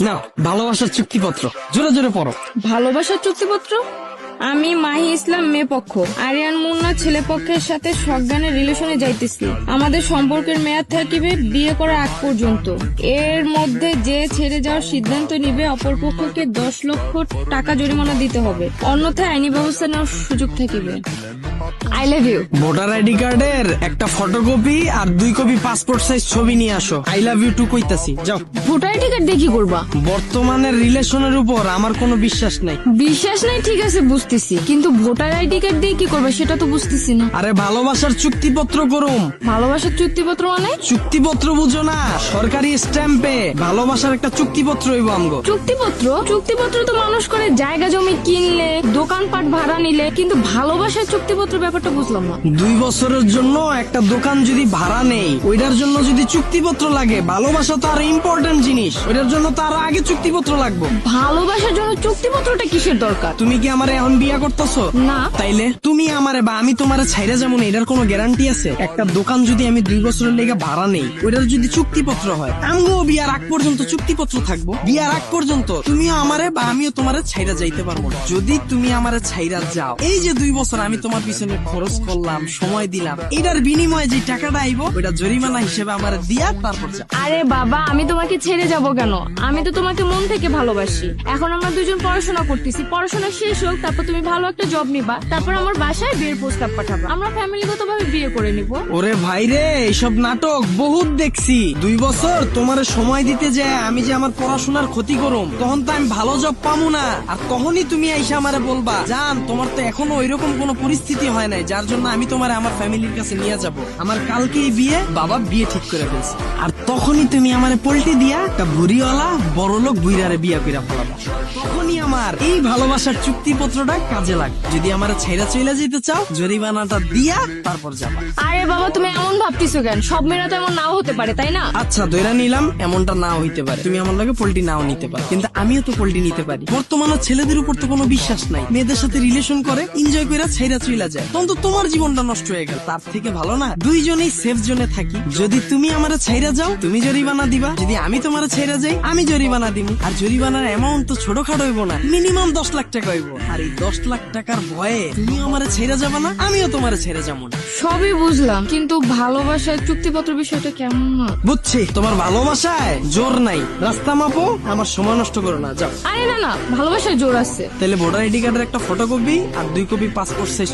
না ভালোবাসার চুক্তিপত্র। জোরে জোরে পড়ো। ভালোবাসার চুক্তিপত্র? আমি মাহি ইসলাম মেয়ে পক্ষ। আরিয়ান মুন্না ছেলে পক্ষের সাথে সজ্ঞানের রিলেশনে যাইতেছি। আমাদের সম্পর্কের মেয়াদ থাকিবে বিয়ে করার আগ পর্যন্ত। এর মধ্যে যে ছেড়ে যাওয়ার সিদ্ধান্ত নিবে অপর পক্ষকে দশ লক্ষ টাকা জরিমানা দিতে হবে। অন্যথায় আইনি ব্যবস্থা নেওয়ার সুযোগ থাকিবে। I love you voter ID কার্ডের একটা ফটোকপি আর দুই কপি পাসপোর্ট সাইজ ছবি নিয়ে আসো। আই লাভ ইউ টু কইতাছি। যাও। ভোটার আইডি কার্ড দিয়ে কি করবা? বর্তমানের রিলেশনের উপর আমার কোনো বিশ্বাস নাই। বিশ্বাস নাই? ঠিক আছে বুঝতেছি কিন্তু ভোটার আইডি কার্ড দিয়ে কি করবে সেটা তো বুঝতেছি না। আরে ভালোবাসার চুক্তিপত্র করুম ভালোবাসার চুক্তিপত্র মানে? চুক্তিপত্র বুঝো না সরকারি স্ট্যাম্পে ভালোবাসার একটা চুক্তিপত্র হইব আমগো। চুক্তিপত্র? চুক্তিপত্র তো মানুষ করে জায়গা জমি কিনলে দোকানপাট ভাড়া নিলে কিন্তু ভালোবাসার চুক্তিপত্র ব্যাপারটা বুঝলাম না। দুই বছরের জন্য একটা দোকান যদি ভাড়া নেই ওইটার জন্য যদি চুক্তিপত্র লাগে ভালোবাসা তো আর ইম্পর্টেন্ট জিনিস ওইটার জন্য তো আরও আগে চুক্তিপত্র লাগবে। ভালোবাসার জন্য চুক্তিপত্রটা কিসের দরকার? তুমি কি আমার এখন বিয়া করতেছো? না। তাইলে তুমি আমারে বা আমি তোমারে ছাইরা যেমন এটার কোনো গ্যারান্টি আছে? একটা দোকান যদি আমি দুই বছরের লেগে ভাড়া নেই ওইটার যদি চুক্তিপত্র হয় আমগো বিয়ার আগ পর্যন্ত চুক্তিপত্র থাকব। বিয়ার আগ পর্যন্ত তুমিও আমারে বা আমিও তোমারে ছাইরা যাইতে পারব না। যদি তুমি আমারে ছাইরা যাও এই যে দুই বছর আমি তোমার পিছনে খরচ করলাম সময় দিলাম এটার বিনিময়ে যে টাকাটা আইবো ওইটা জরিমানা হিসেবে আমারে দিয়া তারপর যা আরে বাবা আমি তোমাকে ছেড়ে যাব কেন? আমি তো তোমাকে মন থেকে ভালোবাসি। এখন আমরা দুজন পড়াশোনা করতেছি পড়াশোনা শেষ হোক তারপর তুমি ভালো একটা জব নিবা, তারপর আমার বাসায় বিয়ের প্রস্তাব পাঠাবা। আমরা ফ্যামিলিগত ভাবে বিয়ে করে নিব। ওরে ভাই রে এইসব নাটক বহুত দেখছি। দুই বছর তোমার সময় দিতে যায়, আমি যে আমার পড়াশোনার ক্ষতি করুম, তখন তো আমি ভালো জব পামু না। আর তখনই তুমি আইসা আমারে বলবা, জান, তোমার তো এখনও ওইরকম কোনো পরিস্থিতি হয় নাই, যার জন্য আমি তোমার আমার ফ্যামিলির কাছে নিয়ে যাব। আমার কালকেই বিয়ে, বাবা বিয়ে ঠিক করে ফেলছে। আর তখনই তুমি আমারে পল্টি দিয়া একটা ভুরিওয়ালা বড় লোক বুইরারে বিয়া কইরা ফেলাবা। তখনই আমার এই ভালোবাসার চুক্তিপত্রটা কাজে লাগ যদি আমার ছেড়া চলে যেতে চাও জরিমানাটা দিয়া তারপর যাবা। আরে বাবা তুমি এমন ভাবতেছো কেন? সব মেয়েরা তো এমন নাও হতে পারে তাই না? আচ্ছা দইরা নিলাম এমনটা নাও হইতে পারে। তুমি আমার লগে পোল্ট্রি নাও নিতে পারো। কিন্তু আমিও তো পোল্ট্রি নিতে পারি। বর্তমানে ছেলেদের উপর তো কোনো বিশ্বাস নাই। মেয়েদের সাথে রিলেশন করে এনজয় করে ছেড়া চইলা যায়। তখন তো তোমার জীবনটা নষ্ট হয়ে গেল। তার থেকে ভালো না দুইজনেই সেফ জোনে থাকি। যদি তুমি আমার ছেড়া যাও তুমি জরিমানা দিবা? যদি আমি তোমার ছেড়া যাই আমি জরিমানা দিব আর জরিমানার অ্যামাউন্ট তো ছোটখাটো হইব না মিনিমাম দশ লাখ টাকা হইব। আর এই দশ লাখ টাকার ভয়ে তুমি আমার ছেড়ে যাবা না আমিও তোমার ছেড়ে যাব না। সবই বুঝলাম কিন্তু ভালোবাসার চুক্তিপত্র বিষয়টা কেমন না বুঝছি তোমার ভালোবাসায় জোর নাই। রাস্তা মাপো আমার সময় নষ্ট করো না যাও। আরে না না ভালোবাসার জোর আছে। তাহলে ভোটার আইডি কার্ডের একটা ফটোকপি আর দুই কপি পাসপোর্ট সাইজ